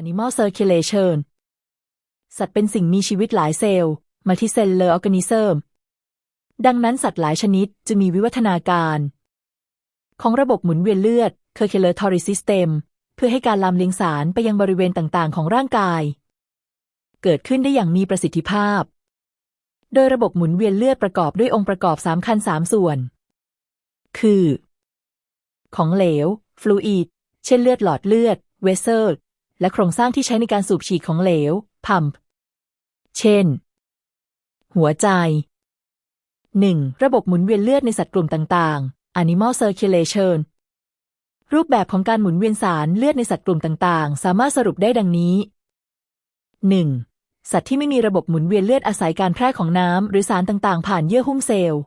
Animal Circulation สัตว์เป็นสิ่งมีชีวิตหลายเซลล์ Multicellular Organism ดังนั้นสัตว์หลายชนิดจะมีวิวัฒนาการ ของระบบหมุนเวียนเลือด Circulatory System เพื่อให้การลำเลียงสารไปยังบริเวณต่างๆ ของร่างกาย เกิดขึ้นได้อย่างมีประสิทธิภาพ โดยระบบหมุนเวียนเลือดประกอบด้วยองค์ประกอบสามคันสามส่วน คือ ของเหลว fluid เช่นเลือดหลอดเลือด vessel และโครงสร้างที่ใช้ในการสูบฉีดของเหลว pump เช่น หัวใจ 1. ระบบหมุนเวียนเลือดในสัตว์กลุ่มต่างๆ animal circulation รูปแบบของการหมุนเวียนสารเลือดในสัตว์กลุ่มต่างๆ สามารถสรุปได้ดังนี้ 1. สัตว์ที่ไม่มีระบบหมุนเวียนเลือดอาศัยการแพร่ของน้ำหรือสารต่างๆ ผ่านเยื่อหุ้มเซลล์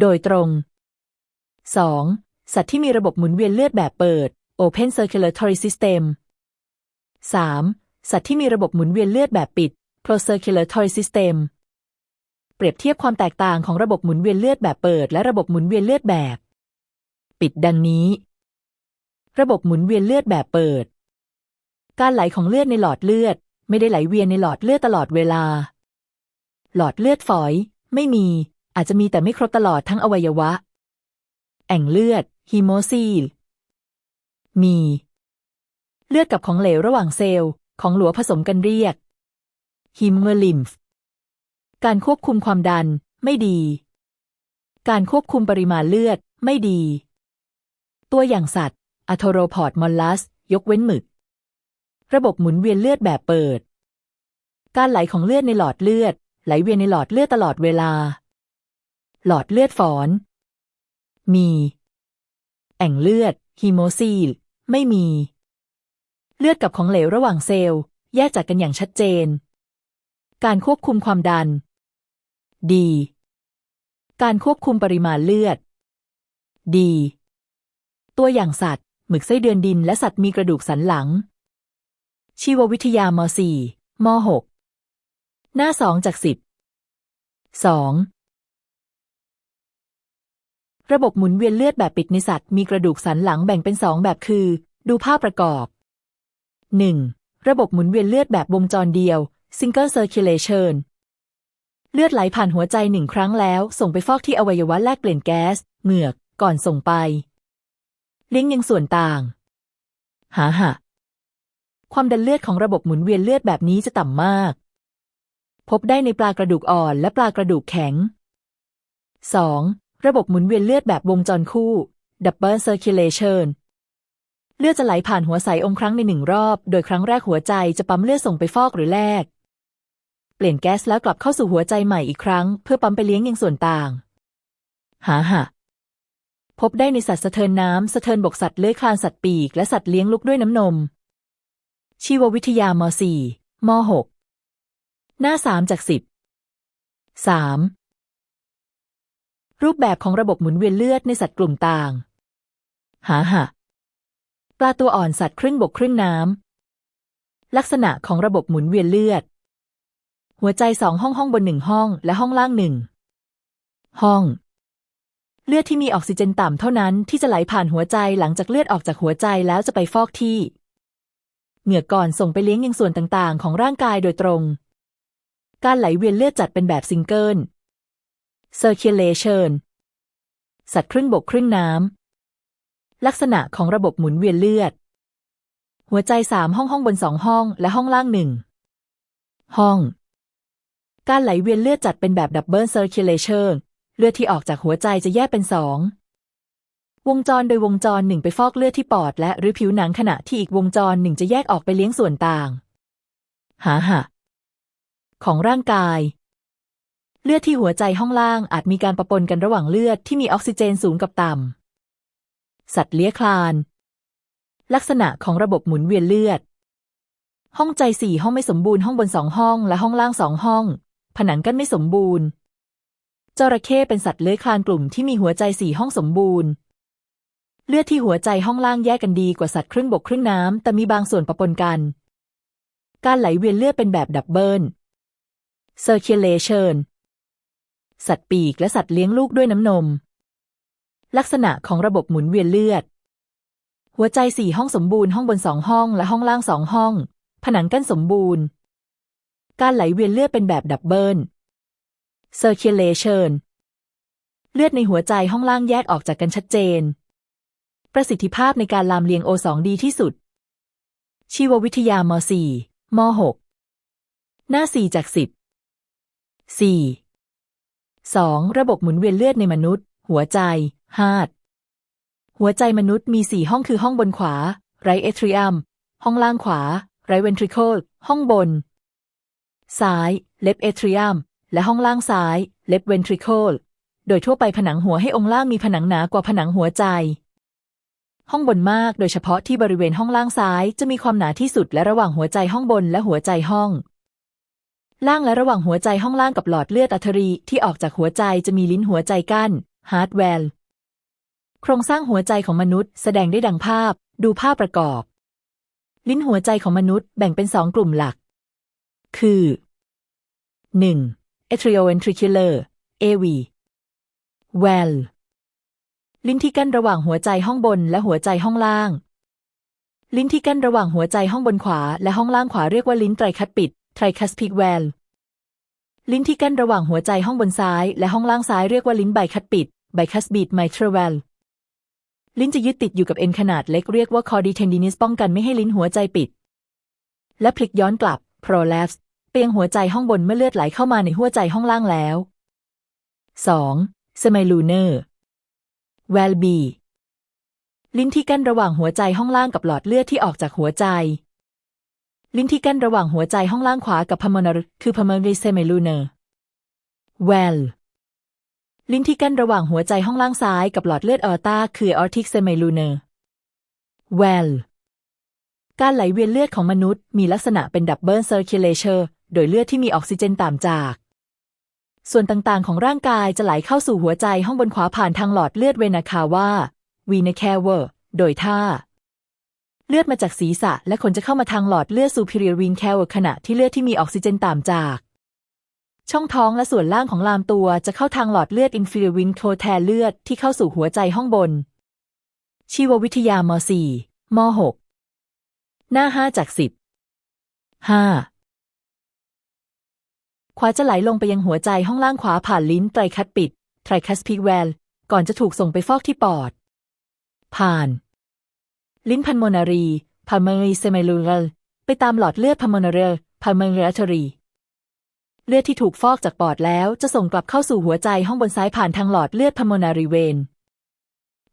โดยตรง 2. สัตว์ที่มีระบบหมุนเวียนเลือดแบบเปิด open circulatory system 3. สัตว์ที่มีระบบหมุนเวียนเลือดแบบปิด closed circulatory system เปรียบเทียบความแตกต่างของระบบหมุนเวียนเลือดแบบเปิด และระบบหมุนเวียนเลือดแบบ ปิดดังนี้ ระบบหมุนเวียนเลือดแบบเปิด การไหลของเลือดในหลอดเลือด ไม่ได้ไหลเวียนในหลอดเลือดตลอดเวลา หลอดเลือดฝอย ไม่มี อาจจะมีแต่ไม่ครบตลอดทั้งอวัยวะ แอ่งเลือดฮีโมซีลมี เลือดกับของเหลวระหว่างเซลล์ ของหลัวผสมกันเรียกฮิมเมอร์ลิมฟการควบคุมความดันไม่ดี การควบคุมปริมาณเลือดไม่ดี ตัวอย่างสัตว์อะโทโรพอดมอลลัส ยกเว้นหมึก ระบบหมุนเวียนเลือดแบบเปิด การไหลของเลือดในหลอดเลือด ไหลเวียนในหลอดเลือดตลอดเวลา หลอดเลือดฝอน มี แอ่งเลือดฮีโมซีลไม่มี เลือดกับของเหลวระหว่างเซลล์ แยกจากกันอย่างชัดเจน การควบคุมความดัน ดี การควบคุมปริมาณเลือด ดี ตัวอย่างสัตว์ หมึกไส้เดือนดินและสัตว์มีกระดูกสันหลัง ชีววิทยามสี่มหกหน้าสองจากสิบสองระบบหมุนเวียนเลือดแบบปิดในสัตว์มีกระดูกสันหลังแบ่งเป็นสองแบบคือ ดูภาพประกอบ 1. ระบบหมุนเวียนเลือดแบบวงจรเดียว single circulation เลือดไหลผ่านหัวใจหนึ่งครั้งแล้ว ส่งไปฟอกที่อวัยวะแลกเปลี่ยนแก๊ส เหงือก ก่อนส่งไปเลี้ยงยังส่วนต่าง หาหะความดันเลือดของระบบหมุนเวียนเลือดแบบนี้จะต่ำมาก พบได้ในปลากระดูกอ่อนและปลากระดูกแข็ง 2. ระบบหมุนเวียนเลือดแบบวงจรคู่ double circulation เลือดจะไหลผ่านหัวใจองค์ครั้งในหนึ่งรอบ โดยครั้งแรกหัวใจจะปั๊มเลือดส่งไปฟอกหรือแลก เปลี่ยนแก๊สแล้วกลับเข้าสู่หัวใจใหม่อีกครั้ง เพื่อปั๊มไปเลี้ยงยังส่วนต่าง หาหะพบได้ในสัตว์สะเทินน้ำสะเทินบกสัตว์เลื้อยคลานสัตว์ปีกและสัตว์เลี้ยงลูกด้วยน้ำนม ชีววิทยามสี่มหกหน้าสามจากสิบสามรูปแบบของระบบหมุนเวียนเลือดในสัตว์กลุ่มต่าง หาหะ ปลาตัวอ่อนสัตว์ครึ่งบกครึ่งน้ำ ลักษณะของระบบหมุนเวียนเลือด หัวใจสองห้องห้องบนหนึ่งห้องและห้องล่างหนึ่ง ห้อง เลือดที่มีออกซิเจนต่ำเท่านั้นที่จะไหลผ่านหัวใจหลังจากเลือดออกจากหัวใจแล้วจะไปฟอกที่ เหงือก่อนส่งไปเลี้ยงยังส่วนต่างๆ ของร่างกายโดยตรง การไหลเวียนเลือดจัดเป็นแบบซิงเกิล circulation สัตว์ครึ่งบกครึ่งน้ำ ลักษณะของระบบหมุนเวียนเลือด หัวใจสามห้องห้องบนสองห้อง และห้องล่างหนึ่งห้อง การไหลเวียนเลือดจัดเป็นแบบ double circulation เลือดที่ออกจากหัวใจจะแยกเป็นสองวงจรโดยวงจรหนึ่งไปฟอกเลือดที่ปอด และหรือผิวหนังขณะที่อีกวงจรหนึ่งจะแยกออกไปเลี้ยงส่วนต่าง หาหะ ของร่างกาย เลือดที่หัวใจห้องล่างอาจมีการปะปนกันระหว่างเลือดที่มีออกซิเจนสูงกับต่ำ สัตว์เลี้ยคลาน ลักษณะของระบบหมุนเวียนเลือด ห้องใจสี่ห้องไม่สมบูรณ์ห้องบนสองห้องและห้องล่างสองห้อง ผนังกั้นไม่สมบูรณ์จระเข้เป็นสัตว์เลื้อยคลานกลุ่มที่มีหัวใจสี่ห้องสมบูรณ์ เลือดที่หัวใจห้องล่างแยกกันดีกว่าสัตว์ครึ่งบกครึ่งน้ำแต่มีบางส่วนปะปนกัน การไหลเวียนเลือดเป็นแบบดับเบิล circulation สัตว์ปีกและสัตว์เลี้ยงลูกด้วยน้ำนม ลักษณะของระบบหมุนเวียนเลือด หัวใจสี่ห้องสมบูรณ์ห้องบนสองห้องและห้องล่างสองห้อง ผนังกั้นสมบูรณ์ การไหลเวียนเลือดเป็นแบบดับเบิล circulation เลือดในหัวใจห้องล่างแยกออกจากกันชัดเจน ประสิทธิภาพในการลามเลียงโอสองดีที่สุด ชีววิทยามสี่มหกหน้าสี่จากสิบสี่สองระบบหมุนเวียนเลือดในมนุษย์ หัวใจ ฮาดหัวใจมนุษย์มีสี่ห้องคือห้องบนขวา ไรเอทริอัม ห้องล่างขวา ไรเวนทริโคลห้องบน ซ้าย เลฟเอทริอัม และห้องล่างซ้าย เลฟเวนทริโคลโดยทั่วไปผนังหัวให้องค์ล่างมีผนังหนากว่าผนังหัวใจ ห้องบนมากโดยเฉพาะที่บริเวณห้องล่างซ้ายจะมีความหนาที่สุดและระหว่างหัวใจห้องบนและหัวใจห้อง ล่างและระหว่างหัวใจห้องล่างกับหลอดเลือดอัทรีที่ออกจากหัวใจจะมีลิ้นหัวใจกั้นฮาร์ดแวล ครงสร้างหัวใจของมนุษย์ แสดงได้ดังภาพ ดูภาพประกอบ ลิ้นหัวใจของมนุษย์แบ่งเป็นสองกลุ่มหลัก คือ 1. atrioventricular AV well ลิ้นที่กั้นระหว่างหัวใจห้องบนและหัวใจห้องล่าง ลิ้นที่กั้นระหว่างหัวใจห้องบนขวาและห้องล่างขวาเรียกว่าลิ้นไตรคัสปิด tricuspid well ลิ้นที่กั้นระหว่างหัวใจห้องบนซ้ายและห้องล่างซ้ายเรียกว่าลิ้นไบคัสปิด bicuspid mitral well ลิ้นจะยึดติดอยู่กับเอ็นขนาดเล็กเรียกว่า chordae tendinis ป้องกันไม่ให้ลิ้นหัวใจปิด และพลิกย้อนกลับ prolapse ไปยังหัวใจห้องบนเมื่อเลือดไหลเข้ามาในหัวใจห้องล่างแล้ว 2. semilunar well b ลิ้นที่กั้นระหว่างหัวใจห้องล่างกับหลอดเลือดที่ออกจากหัวใจ ลิ้นที่กั้นระหว่างหัวใจห้องล่างขวากับ pulmonary คือ pulmonary semilunar well ลิ้นที่กั้นระหว่างหัวใจห้องล่างซ้ายกับหลอดเลือดออตาคือ aortic semilunar well การไหลเวียนเลือดของมนุษย์มีลักษณะเป็น double circulation โดยเลือดที่มีออกซิเจนต่ำจาก ส่วนต่างๆของร่างกายจะไหลเข้าสู่หัวใจห้องบนขวาผ่านทางหลอดเลือดเวนาคาว่า vena cava โดยท่า เลือดมาจากศีรษะและขนจะเข้ามาทางหลอดเลือด superior vena cava ขณะที่เลือดที่มีออกซิเจนต่ำจาก ช่องท้องและส่วนล่างของลามตัวจะเข้าทางหลอดเลือด inferior vena cava แทนเลือดที่เข้าสู่หัวใจห้องบน ชีววิทยาม4ม6หน้า 5 จาก 10 5 ขวาจะไหลลงไปยังหัวใจห้องล่างขวาผ่านลิ้นไตรคัสปิด ไตรคัสพิกแวล ก่อนจะถูกส่งไปฟอกที่ปอด ผ่าน ลิ้นพันโมนารีพันเมรีเซมิลูลไปตามหลอดเลือดพันโมนารีพันเมรีอัตรี เลือดที่ถูกฟอกจากปอดแล้วจะส่งกลับเข้าสู่หัวใจห้องบนซ้ายผ่านทางหลอดเลือดพันโมนารีเวน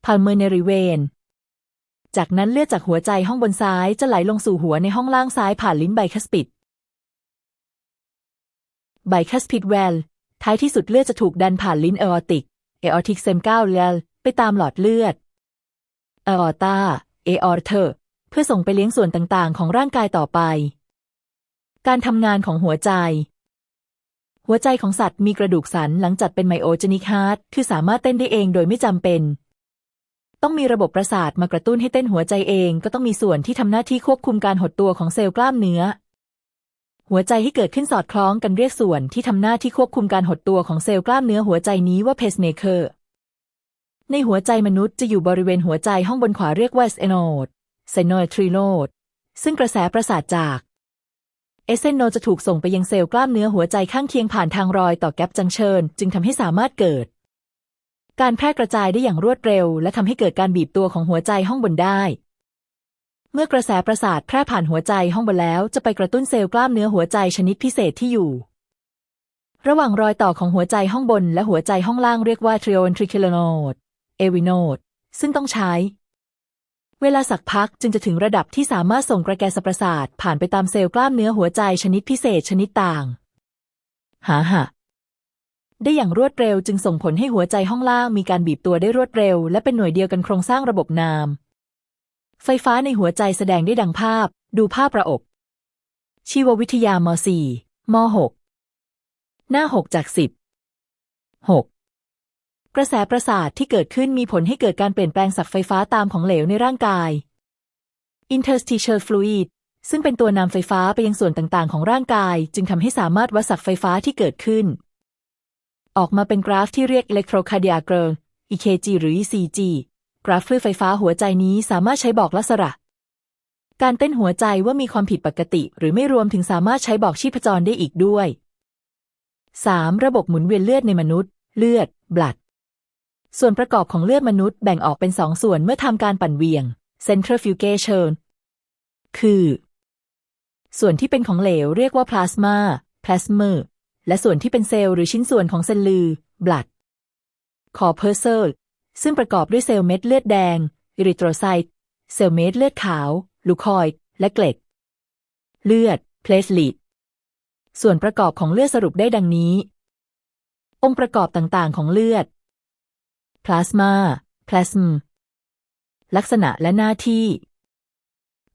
พันเมนารีเวนจากนั้นเลือดจากหัวใจห้องบนซ้ายจะไหลลงสู่หัวในห้องล่างซ้ายผ่านลิ้นไบคัสปิดไบคัสพิดแวลท้ายที่สุดเลือดจะถูกดันผ่านลิ้นเออติกเออติกเซมเก้าเลลไปตามหลอดเลือดเออตาเออร์เทอร์เพื่อส่งไปเลี้ยงส่วนต่างๆ ของร่างกายต่อไป การทำงานของหัวใจ หัวใจของสัตว์มีกระดูกสันหลังจัดเป็นไมโอเจนิคาร์ดคือสามารถเต้นได้เองโดยไม่จำเป็น ต้องมีระบบประสาทมากระตุ้นให้เต้นหัวใจเองก็ต้องมีส่วนที่ทำหน้าที่ควบคุมการหดตัวของเซลล์กล้ามเนื้อ หัวใจที่เกิดขึ้นสอดคล้องกันเรียกส่วนที่ทำหน้าที่ควบคุมการหดตัวของเซลล์กล้ามเนื้อหัวใจนี้ว่าเพสเมเคอร์ในหัวใจมนุษย์จะอยู่บริเวณหัวใจห้องบนขวาเรียกว่าเซโนดเซโนทริโนดซึ่งกระแสประสาทจาก เอเซนโนจะถูกส่งไปยังเซลล์กล้ามเนื้อหัวใจข้างเคียงผ่านทางรอยต่อแกปจังเชิญ จึงทำให้สามารถเกิด การแพร่กระจายได้อย่างรวดเร็ว และทำให้เกิดการบีบตัวของหัวใจห้องบนได้ เมื่อกระแสประสาทแพร่ผ่านหัวใจห้องบนแล้ว จะไปกระตุ้นเซลล์กล้ามเนื้อหัวใจชนิดพิเศษที่อยู่ ระหว่างรอยต่อของหัวใจห้องบนและหัวใจห้องล่างเรียกว่า trioventricular node AV node ซึ่งต้องใช้ เวลาสักพักจึงจะถึงระดับที่สามารถส่งกระแกสประสาทผ่านไปตามเซลล์กล้ามเนื้อหัวใจชนิดพิเศษชนิดต่าง หาหะได้อย่างรวดเร็วจึงส่งผลให้หัวใจห้องล่างมีการบีบตัวได้รวดเร็ว และเป็นหน่วยเดียวกันโครงสร้างระบบนาม ไฟฟ้าในหัวใจแสดงได้ดังภาพ ดูภาพประอบ ชีววิทยาม 4 ม 6 หน้า 6 จาก 10 6 กระแสประสาทที่เกิดขึ้นมีผลให้เกิดการเปลี่ยนแปลงสักไฟฟ้าตามของเหลวในร่างกาย interstitial fluid ซึ่งเป็นตัวนำไฟฟ้าไปยังส่วนต่างๆ ของร่างกาย จึงทำให้สามารถวัดสักไฟฟ้าที่เกิดขึ้น ออกมาเป็นกราฟที่เรียก electrocardiogram EKG หรือ ECG กราฟคลื่นไฟฟ้าหัวใจนี้สามารถใช้บอกลักษณะการเต้นหัวใจว่ามีความผิดปกติ หรือไม่รวมถึงสามารถใช้บอกชีพจรได้อีกด้วย 3. ระบบหมุนเวียนเลือดในมนุษย์ เลือด blood ส่วนประกอบของเลือดมนุษย์แบ่งออกเป็นสองส่วนเมื่อทำการปั่นเวียง centrifugation คือ ส่วนที่เป็นของเหลวเรียกว่าพลาสมา plasma และส่วนที่เป็นเซลล์หรือชิ้นส่วนของเซลล์ลือ blood corpuscle ซึ่งประกอบด้วยเซลล์เม็ดเลือดแดงอิริโทรไซต์เซลล์เม็ดเลือดขาว ลูคอยด์และเกล็ด เลือดเพลทลิตส่วนประกอบของเลือดสรุปได้ดังนี้ องค์ประกอบต่างๆ ของเลือด พลาสมาพลาสมลักษณะและหน้าที่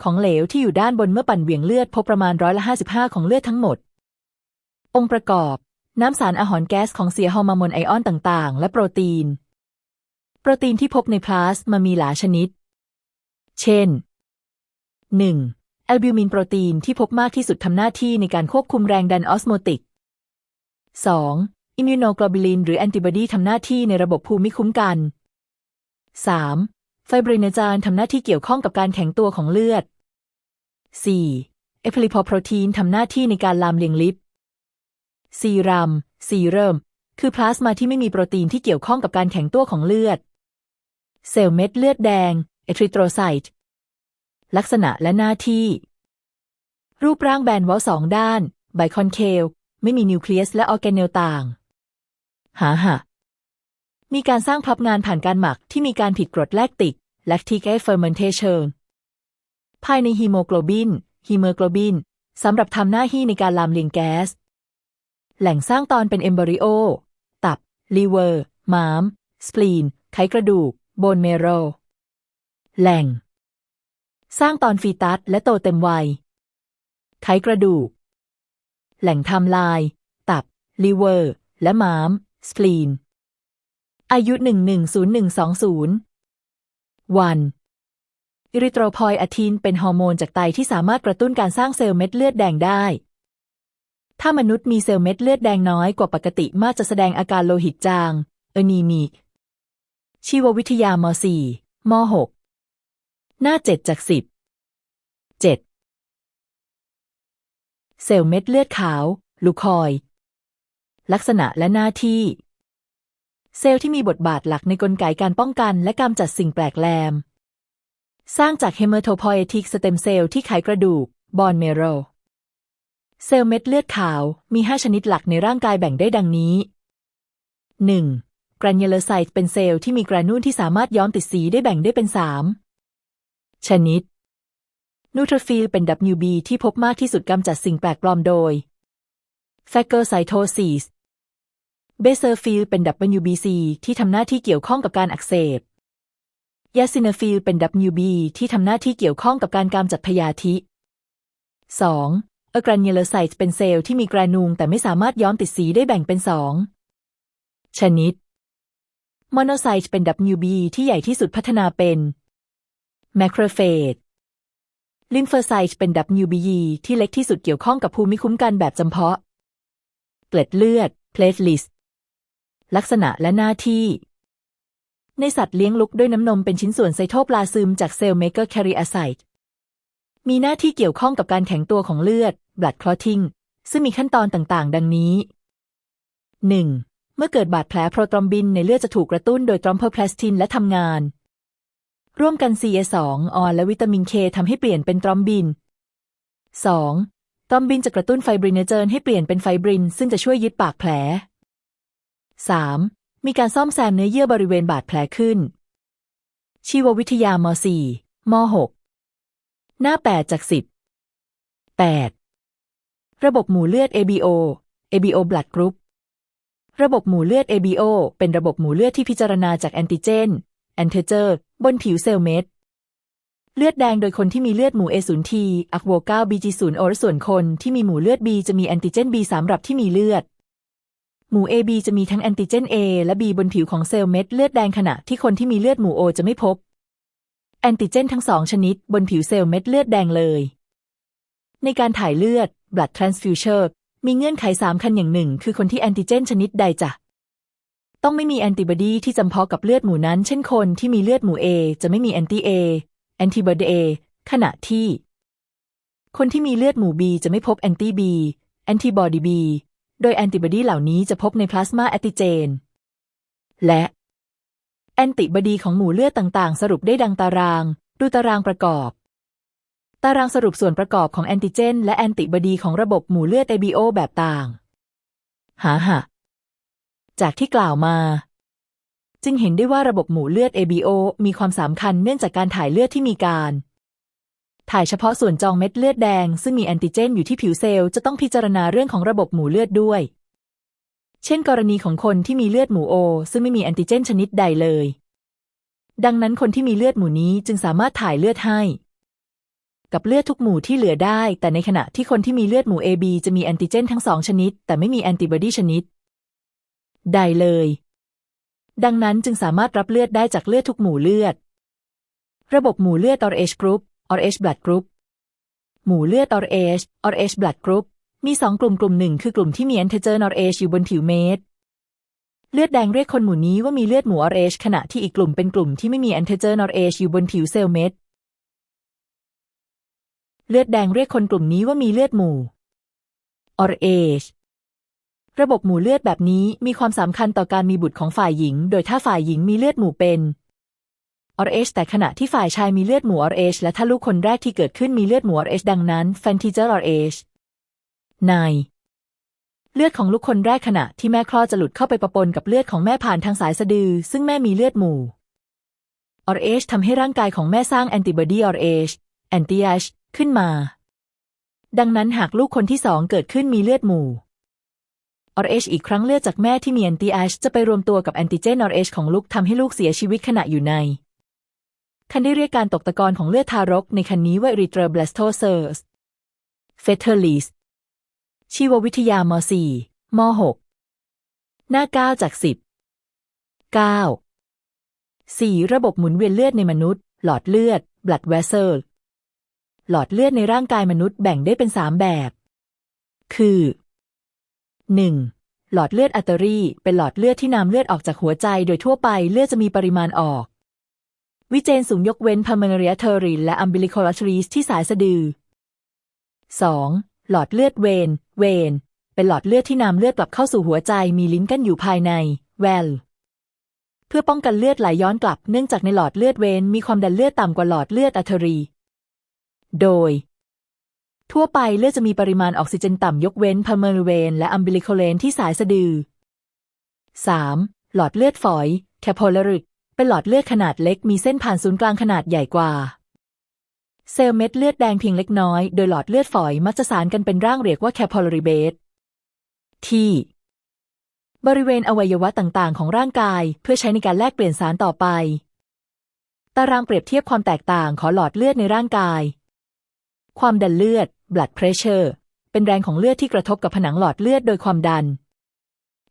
ของเหลวที่อยู่ด้านบนเมื่อปั่นเวียงเลือดพบประมาณร้อยละ55ของเลือดทั้งหมด องค์ประกอบ น้ำสารอาหารแก๊สของเสียฮอร์โมนไอออนต่างๆ และโปรตีน โปรตีนที่พบในพลาสมามีหลายชนิด เช่น 1. แอลบิวมินโปรตีนที่พบมากที่สุดทำหน้าที่ในการควบคุมแรงดันออสโมติก 2. อิมมูโนโกลบูลิน หรือแอนติบอดีทำหน้าที่ในระบบภูมิคุ้มกัน 3. ไฟบรินจานทำหน้าที่เกี่ยวข้องกับการแข็งตัวของเลือด 4. เอพิลิโพโปรตีนทำหน้าที่ในการลามเลียงลิปซีรัมซีเริมคือพลาสมาที่ไม่มีโปรตีนที่เกี่ยวข้องกับการแข็งตัวของเลือด เซลล์เม็ดเลือดแดง เอทริโทรไซต์ ลักษณะและหน้าที่ รูปร่างแบนเว้าสองด้าน ไบคอนเคล ไม่มีนิวเคลียสและออร์แกเนลต่าง หาหะมีการสร้างพับงานผ่านการหมักที่มีการผิดกรดแลคติก lactic acid fermentation ภายในฮีโมโกลบินฮีโมโกลบินสำหรับทำหน้าที่ในการลามเลียงแก๊ส แหล่งสร้างตอนเป็นเอมบริโอ ตับลีเวอร์ ม้าม สปลีน ไขกระดูก โบนเมโร แหล่ง สร้างตอนฟีตัสและโตเต็มวัย ไขกระดูก แหล่งทำลาย ตับลีเวอร์ และม้าม สปลีน อายุ 110120วันอิริโทรพอยอะทีนเป็นฮอร์โมนจากไตที่สามารถกระตุ้นการสร้างเซลล์เม็ดเลือดแดงได้ ถ้ามนุษย์มีเซลล์เม็ดเลือดแดงน้อยกว่าปกติมากจะแสดงอาการโลหิตจาง เอนีมิกชีววิทยาม4ม6หน้า 7 จาก 10 7 เซลล์เม็ดเลือดขาว ลูคอย ลักษณะและหน้าที่ เซลล์ที่มีบทบาทหลักในกลไกการป้องกัน และกำจัดสิ่งแปลกแปลม สร้างจากเฮม a โท p อยติกสเต็มเซลล์ที่ไขกระดูกบอนเมโรเซลล์เม็ดเลือดขาวมี 5 ชนิดหลักในร่างกายแบ่งได้ดังนี้ 1. กราน u ล o ไซต์เป็นเซลล์ที่มีกรานูลที่สามารถย้อมติดสีได้แบ่งได้เป็น 3 ชนิด นูโทรฟิลเป็น WB ที่พบมากที่สุดกำจัดสิ่งแปลกปลอมโดยแฟกเกอร์ไซโทซิส เบเซอร์ฟิลเป็น WBC ที่ทำหน้าที่เกี่ยวข้องกับการอักเสบ ยาซินฟิลเป็น WB ที่ทำหน้าที่เกี่ยวข้องกับการกำจัดพยาธิ 2. เอกรานเยลไซต์เป็นเซลล์ที่มีแกรนูงแต่ไม่สามารถย้อมติดสีได้แบ่งเป็น2ชนิดมโนไซต์เป็น WB ที่ใหญ่ที่สุดพัฒนาเป็นแมคโครเฟจลิมโฟไซต์เป็น WBE ที่เล็กที่สุดเกี่ยวข้องกับภูมิคุ้มกันแบบจำเพาะ เกล็ดเลือดเพ ลักษณะและหน้าที่ ในสัตว์เลี้ยงลุกด้วยน้ำนมเป็นชิ้นส่วนไซโทปลาซึมจากเซลล์เมกเกอร์แคริอาไซต์มีหน้าที่เกี่ยวข้องกับการแข็งตัวของเลือด blood clotting ซึ่งมีขั้นตอนต่างๆ ดังนี้ 1. เมื่อเกิดบาดแผลโปรตรอมบินในเลือดจะถูกกระตุ้นโดยตรอมเพอร์พลาสตินและทำงาน ร่วมกัน CA2 ออนและวิตามินเคทำให้เปลี่ยนเป็นตรอมบิน 2. ตรอมบินจะกระตุ้นไฟบรินเจอร์ให้เปลี่ยนเป็นไฟบริน ซึ่งจะช่วยยึดปากแผล 3. มีการซ่อมแซมเนื้อเยื่อบริเวณบาดแผลขึ้น ชีววิทยาม 4 ม 6 หน้า 8 จาก 10 8. ระบบหมู่เลือด ABO ABO Blood Group ระบบหมู่เลือด ABO เป็นระบบหมู่เลือดที่พิจารณาจากแอนติเจน แอนเทเจอร์ บนผิวเซลล์เม็ด เลือดแดงโดยคนที่มีเลือดหมู่ A0T อักโว9 BG0 โอรส่วนคนที่มีหมู่เลือด B จะมีแอนติเจน B สำหรับที่มีเลือด หมู่ AB จะมีทั้งแอนติเจน A และ B บนผิวของเซลล์เม็ดเลือดแดงขณะที่คนที่มีเลือดหมู่ O จะไม่พบ แอนติเจนทั้งสองชนิดบนผิวเซลล์เม็ดเลือดแดงเลย ในการถ่ายเลือด blood transfusion มีเงื่อนไขสามคันอย่างหนึ่ง คือคนที่แอนติเจนชนิดใดจะต้องไม่มีแอนติบอดีที่จำเพาะกับเลือดหมูนั้น เช่นคนที่มีเลือดหมู A จะไม่มีแอนติ A แอนติบอดี A ขณะที่ คนที่มีเลือดหมู B จะไม่พบแอนติ B แอนติบอดี B โดยแอนติบอดีเหล่านี้จะพบในพลาสมาแอนติเจน และแอนติบอดีของหมู่เลือดต่างๆ สรุปได้ดังตาราง ดูตารางประกอบ ตารางสรุปส่วนประกอบของแอนติเจน และแอนติบอดีของระบบหมู่เลือด ABO แบบต่าง หาหะ จากที่กล่าวมา จึงเห็นได้ว่าระบบหมู่เลือด ABO มีความสำคัญเนื่องจากการถ่ายเลือดที่มีการ ถ่ายเฉพาะส่วนจองเม็ดเลือดแดง ซึ่งมีแอนติเจนอยู่ที่ผิวเซลล์จะต้องพิจารณาเรื่องของระบบหมู่เลือดด้วย เช่น กรณีของคนที่มีเลือดหมู่โอซึ่งไม่มีแอนติเจนชนิดใดเลย ดังนั้นคนที่มีเลือดหมู่นี้จึงสามารถถ่ายเลือดให้ กับเลือดทุกหมู่ที่เหลือได้ แต่ในขณะที่คนที่มีเลือดหมู่ AB จะมีแอนติเจนทั้งสองชนิด แต่ไม่มีแอนติบอดีชนิด ใดเลย ดังนั้นจึงสามารถรับเลือดได้จากเลือดทุกหมู่เลือดระบบหมู่เลือด RH Group RH Blood Group หมู่เลือด RH RH Blood Group มีสองกลุ่มกลุ่มหนึ่งคือกลุ่มที่มีแอนติเจน RH อยู่บนผิวเม็ดเลือดแดงเรียกคนหมู่นี้ว่ามีเลือดหมู่ RH ขณะที่อีกกลุ่มเป็นกลุ่มที่ไม่มีแอนติเจน RH อยู่บนผิวเซลล์เม็ดเลือดแดงเรียกคนกลุ่มนี้ว่ามีเลือดหมู่ RH ระบบหมู่เลือดแบบนี้มีความสำคัญต่อการมีบุตรของฝ่ายหญิง โดยถ้าฝ่ายหญิงมีเลือดหมู่เป็น RH แต่ขณะที่ฝ่ายชายมีเลือดหมู่ RH และถ้าลูกคนแรกที่เกิดขึ้นมีเลือดหมู่ RH ดังนั้น f a n t i g e r RH ในเลือดของลูกคนแรกขณะที่แม่คลอดจะหลุดเข้าไปประปนกับเลือดของแม่ผ่านทางสายสะดือ ซึ่งแม่มีเลือดหมู่ RH ทำให้ร่างกายของแม่สร้างแอนติบอดี RH แอนติ H ขึ้นมา ดังนั้นหากลูกคนที่สองเกิดขึ้นมีเลือดหมู่ RH อีกครั้งเลือดจากแม่ที่มีแอนติ H จะไปรวมตัวกับแอนติเจน RH ของลูกทำให้ลูกเสียชีวิตขณะอยู่ใน คันได้เรียกการตกตะกอนของเลือดทารกในคันนี้ว่า erythroblastosis fetalis ชีววิทยาม4ม6หน้า 9 จาก 10 9 4. ระบบหมุนเวียนเลือดในมนุษย์ หลอดเลือด blood vessel หลอดเลือดในร่างกายมนุษย์แบ่งได้เป็น3แบบ คือ 1. หลอดเลือดอัตเตอรี่ เป็นหลอดเลือดที่นำเลือดออกจากหัวใจโดยทั่วไปเลือดจะมีปริมาณออก วิเจนสูงยกเว้น pulmonary artery และ umbilical arteries ที่สายสะดือ 2. หลอดเลือดเวนเวนเป็นหลอดเลือดที่นำเลือดกลับเข้าสู่หัวใจมีลิ้นกั้นอยู่ภายใน แวล เพื่อป้องกันเลือดไหลย้อนกลับ เนื่องจากในหลอดเลือดเวนมีความดันเลือดต่ำกว่าหลอดเลือดอัตเทอรี โดย ทั่วไปเลือดจะมีปริมาณออกซิเจนต่ำยกเว้นพาเมอร์เวนและอัมบิลิโคเลนที่สายสะดือ 3. หลอดเลือดฝอยแคป i ล a r y เป็นหลอดเลือดขนาดเล็กมีเส้นผ่านศูนย์กลางขนาดใหญ่กว่า เซลล์เม็ดเลือดแดงเพียงเล็กน้อย โดยหลอดเลือดฝอยมักจะสานกันเป็นร่างเรียกว่าแคป i ล a r y base ที่ บริเวณอวัยวะต่างๆ ของร่างกายเพื่อใช้ในการแลกเปลี่ยนสารต่อไป ตารางเปรียบเทียบความแตกต่างของหลอดเลือดในร่างกาย ความดันเลือด blood pressure เป็นแรงของเลือดที่กระทบกับผนังหลอดเลือดโดยความดัน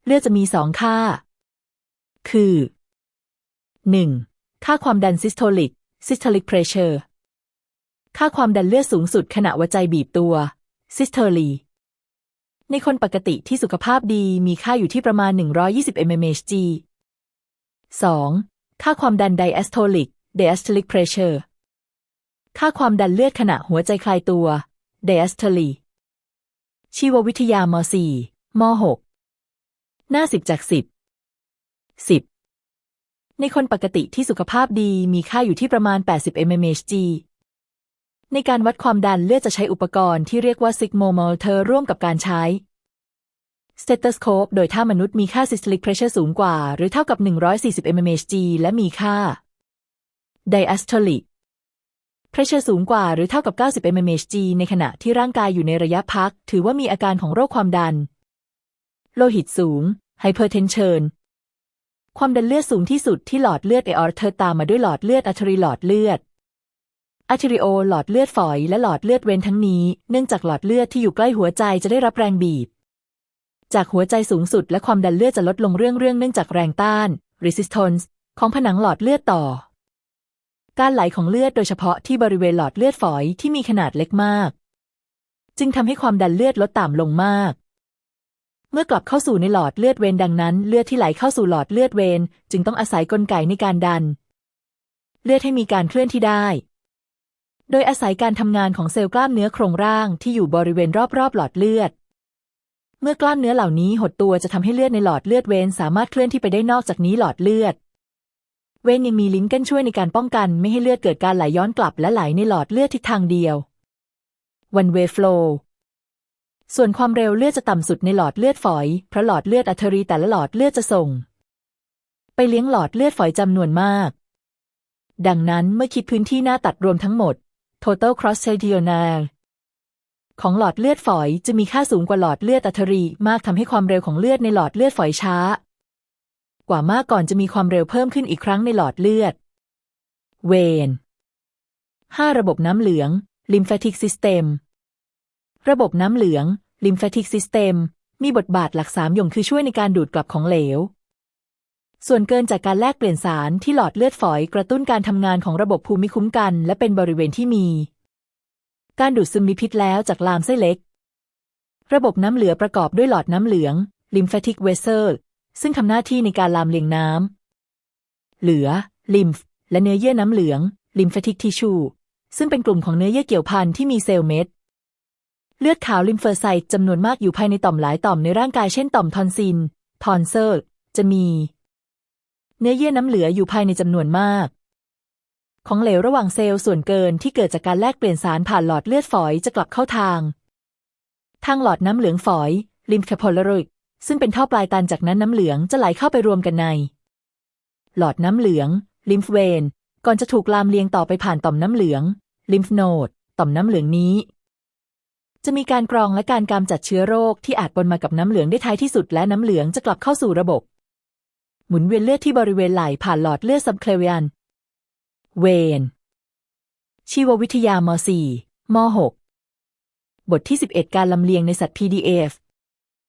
เลือดจะมีสองค่า คือ 1. ค่าความดัน systolic systolic pressure ค่าความดันเลือดสูงสุดขณะหัวใจบีบตัว systole ในคนปกติที่สุขภาพดีมีค่าอยู่ที่ประมาณ 120 mmHg 2. ค่าความดัน diastolic diastolic pressure ค่าความดันเลือดขณะหัวใจคลายตัว diastole ชีววิทยาม 4 ม 6 หน้า 10 จาก 10 10 ในคนปกติที่สุขภาพดีมีค่าอยู่ที่ประมาณ 80 mmHg ในการวัดความดันเลือดจะใช้อุปกรณ์ที่เรียกว่า sigmometer ร่วมกับการใช้ stethoscope โดยถ้ามนุษย์มีค่า systolic pressure สูงกว่า หรือเท่ากับ 140 mmHg และมีค่า diastolic pressure สูงกว่าหรือเท่ากับ 90 mmHg ในขณะที่ร่างกายอยู่ในระยะพัก ถือว่ามีอาการของโรคความดัน โลหิตสูง hypertension ความดันเลือดสูงที่สุดที่หลอดเลือดเออร์เธอตามมาด้วยหลอดเลือดอัตรีหลอดเลือดอาร์เทริโอหลอดเลือดฝอยและหลอดเลือดเวนทั้งนี้ เนื่องจากหลอดเลือดที่อยู่ใกล้หัวใจจะได้รับแรงบีบ จากหัวใจสูงสุดและความดันเลือดจะลดลงเรื่องเรื่องเนื่องจากแรงต้าน resistance ของผนังหลอดเลือดต่อ การไหลของเลือดโดยเฉพาะที่บริเวณหลอดเลือดฝอยที่มีขนาดเล็กมาก จึงทำให้ความดันเลือดลดต่ำลงมาก เมื่อกลับเข้าสู่ในหลอดเลือดเวนดังนั้น เลือดที่ไหลเข้าสู่หลอดเลือดเวนจึงต้องอาศัยกลไกในการดัน เลือดให้มีการเคลื่อนที่ได้ โดยอาศัยการทำงานของเซลล์กล้ามเนื้อโครงร่างที่อยู่บริเวณรอบๆ หลอดเลือด เมื่อกล้ามเนื้อเหล่านี้หดตัวจะทำให้เลือดในหลอดเลือดเวนสามารถเคลื่อนที่ไปได้นอกจากนี้หลอดเลือด เวนยังมีลิ้นกั้นช่วยในการป้องกันไม่ให้เลือดเกิดการไหลย้อนกลับและไหลในหลอดเลือดทิศทางเดียว one way flow ส่วนความเร็วเลือดจะต่ำสุดในหลอดเลือดฝอย เพราะหลอดเลือดอัลเทรีแต่ละหลอดเลือดจะส่ง ไปเลี้ยงหลอดเลือดฝอยจำนวนมาก ดังนั้นเมื่อคิดพื้นที่หน้าตัดรวมทั้งหมด total cross sectional ของหลอดเลือดฝอยจะมีค่าสูงกว่าหลอดเลือดอัลเทรีมากทำให้ความเร็วของเลือดในหลอดเลือดฝอยช้า กว่ามากก่อนจะมีความเร็วเพิ่มขึ้นอีกครั้งในหลอดเลือด เวน 5. ระบบน้ำเหลือง lymphatic system ระบบน้ำเหลือง lymphatic system มีบทบาทหลักสามอย่างคือช่วยในการดูดกลับของเหลว ส่วนเกินจากการแลกเปลี่ยนสารที่หลอดเลือดฝอยกระตุ้นการทำงานของระบบภูมิคุ้มกัน และเป็นบริเวณที่มี การดูดซึมลิพิษแล้วจากลามไส้เล็ก ระบบน้ำเหลือประกอบด้วยหลอดน้ำเหลือง lymphatic vessel ซึ่งทำหน้าที่ในการลามเลียงน้ำเหลือ lymph และเนื้อเยื่อน้ำเหลือง lymphatic tissue ซึ่งเป็นกลุ่มของเนื้อเยื่อเกี่ยวพันที่มีเซลล์เม็ด เลือดขาวลิมเฟอร์ไซต์จำนวนมากอยู่ภายในต่อมหลายต่อมในร่างกายเช่นต่อมทอนซิลทอนเซอร์ จะมี เนื้อเยื่อน้ำเหลืออยู่ภายในจำนวนมาก ของเหลวระหว่างเซลล์ส่วนเกินที่เกิดจากการแลกเปลี่ยนสารผ่านหลอดเลือดฝอยจะกลับเข้าทาง ทางหลอดน้ำเหลืองฝอย ลิมแคปอลาริก ซึ่งเป็นท่อปลายตันจากนั้นน้ำเหลืองจะไหลเข้าไปรวมกันใน หลอดน้ำเหลือง ลิมฟเวน ก่อนจะถูกลามเลียงต่อไปผ่านต่อมน้ำเหลือง ลิมฟโนด ต่อมน้ำเหลืองนี้ จะมีการกรองและการกำจัดเชื้อโรคที่อาจปนมากับน้ำเหลืองได้ท้ายที่สุดและน้ำเหลืองจะกลับเข้าสู่ระบบ หมุนเวียนเลือดที่บริเวณไหล่ผ่านหลอดเลือดซับเคลเวียน เวนชีววิทยาม .4 ม .6 บทที่ 11 การลำเลียงในสัตว์ PDF